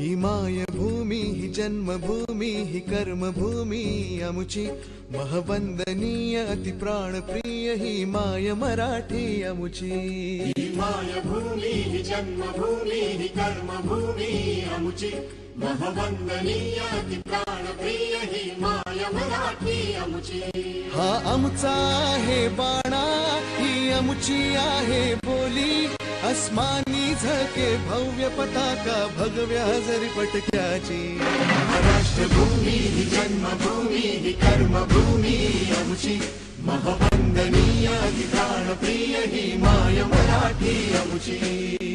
ही मायभूमी ही जन्मभूमी ही कर्मभूमी अमुची महवंदनीय अति प्राणप्रिय ही माय मराठी अमुची हि जन्मभूमी हि कर्मभूमी अमुचि महवन्दनीयाति प्राणप्रिय हि माय मराठी अमुचि हा आमचा आहे बाणा ही आमची आहे बोली अस्मानी झके भव्य पताका भगव्या हजरी पटक्याची। महाराष्ट्रभूमी हि जन्मभूमी हि कर्मभूमी अमुचि। महवन्दनीयाति प्राणप्रिय हि माय मराठी अमुचि